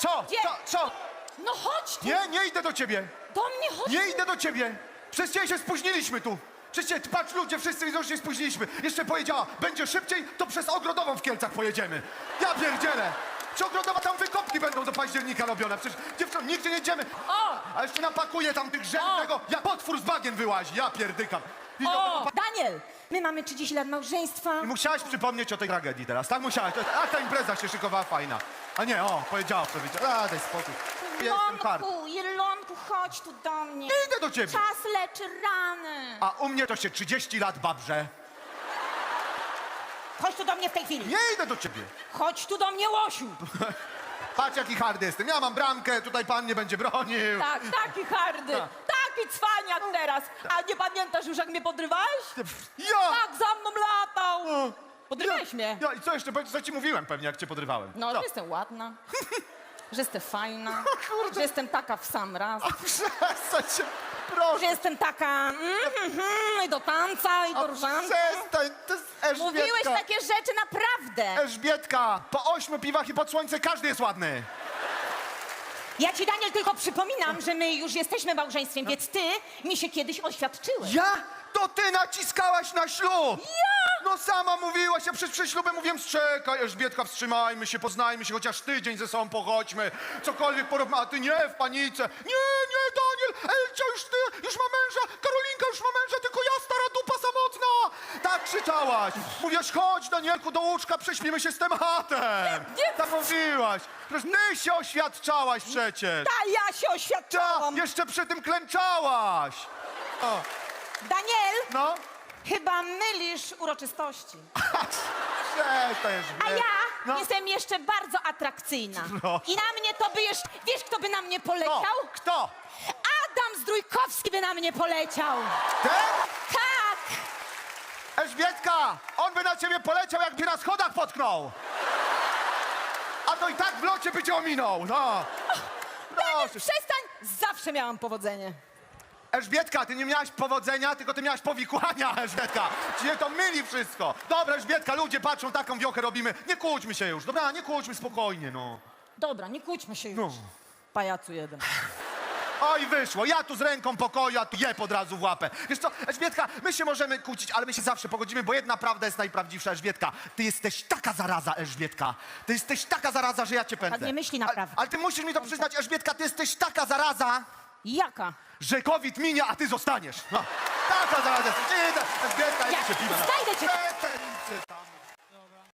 Co? Gdzie? Co? Co? No chodź tu! Nie, nie idę do ciebie. Do mnie chodź! Nie idę do ciebie. Przez ciebie się spóźniliśmy tu. Przez ciebie, patrz ludzie, wszyscy widzą, że się spóźniliśmy. Jeszcze powiedziała, będzie szybciej, to przez Ogrodową w Kielcach pojedziemy. Ja pierdzielę. Przy Ogrodowa tam wykopki będą do października robione. Przecież dziewczyno, nigdzie nie jedziemy. O! A jeszcze napakuje tam tych rzeczy O! tego, ja potwór z bagien wyłazi, ja pierdykam. I O! Daniel! My mamy 30 lat małżeństwa. I musiałaś przypomnieć o tej tragedii teraz, tak? Musiałaś. A ta impreza się szykowała fajna. A nie, o, powiedziała przewidziała. A, daj spokój. Ja jestem hard. Jelonku, Jelonku, chodź tu do mnie. Nie idę do ciebie. Czas leczy rany. A u mnie to się 30 lat babrze. Chodź tu do mnie w tej chwili. Nie idę do ciebie. Chodź tu do mnie, Łosiu. Patrz jaki hard jestem. Ja mam bramkę, tutaj pan nie będzie bronił. Tak, taki hardy. Tak. Taki cwaniak teraz. A nie pamiętasz już, jak mnie podrywałeś? Ja! Tak, za mną latał. Podrywałeś mnie. Ja i co jeszcze? Powiedz, Co ci mówiłem pewnie, jak cię podrywałem. No, Co? że jestem ładna. Że jestem fajna. Kurde. Że jestem taka w sam raz. Przestań się, Że proszę. jestem taka mm, mm, mm, i do tańca, i do różanki. przestań, to jest Elżbietka. Mówiłeś takie rzeczy naprawdę. Elżbietka, po ośmiu piwach i pod słońce każdy jest ładny. Ja ci, Daniel, tylko przypominam, że my już jesteśmy małżeństwem, więc ty mi się kiedyś oświadczyłeś. Ja? To ty naciskałaś na ślub! Ja! No sama mówiłaś, ja przed, przed ślubem mówiłem, czekaj Elżbietka, wstrzymajmy się, poznajmy się, chociaż tydzień ze sobą pochodźmy, cokolwiek porobmy, a ty nie w panice. Nie, nie, Daniel, Elcia już ty, już ma męża, Karolinka już ma męża, tylko ja, stara dupa samotna! Tak krzyczałaś. Mówiłaś, chodź Danielku do łóżka, prześpimy się z tematem. Nie. Tak mówiłaś. Przecież ty się oświadczałaś przecież. Ta, ja się Ta, oświadczałam. jeszcze przy tym klęczałaś. O, Daniel, no. chyba mylisz uroczystości. Przestań. A ja No. jestem jeszcze bardzo atrakcyjna. Proszę. I na mnie to by jeszcze... Wiesz, kto by na mnie poleciał? Kto? Kto? Adam Zdrójkowski by na mnie poleciał. Ten? Elżbietka! On by na ciebie poleciał, jakby na schodach potknął! A to i tak w locie by cię ominął, no! Daniel, Proszę. przestań! Zawsze miałam powodzenie. Elżbietka, ty nie miałaś powodzenia, tylko ty miałaś powikłania, Elżbietka! Ci nie to myli wszystko! Dobra, Elżbietka, ludzie patrzą, taką wiochę robimy. Nie kłóćmy się już, dobra? Nie kłóćmy, spokojnie, no. Dobra, nie kłóćmy się już. No. Pajacu jeden. Oj, wyszło. Ja tu z ręką pokoju, a tu jeb od razu w łapę. Wiesz co, Elżbietka, my się możemy kłócić, ale my się zawsze pogodzimy, bo jedna prawda jest najprawdziwsza, Elżbietka. Ty jesteś taka zaraza, Elżbietka. Ty jesteś taka zaraza, że ja cię pędzę. Pan nie myśli Ale, naprawdę. ale ty musisz mi to przyznać, Elżbietka, ty jesteś taka zaraza, Jaka? że COVID minie, a ty zostaniesz. No. Taka zaraza jesteś. Elżbietka, Ja ja się piwa. znajdę cię.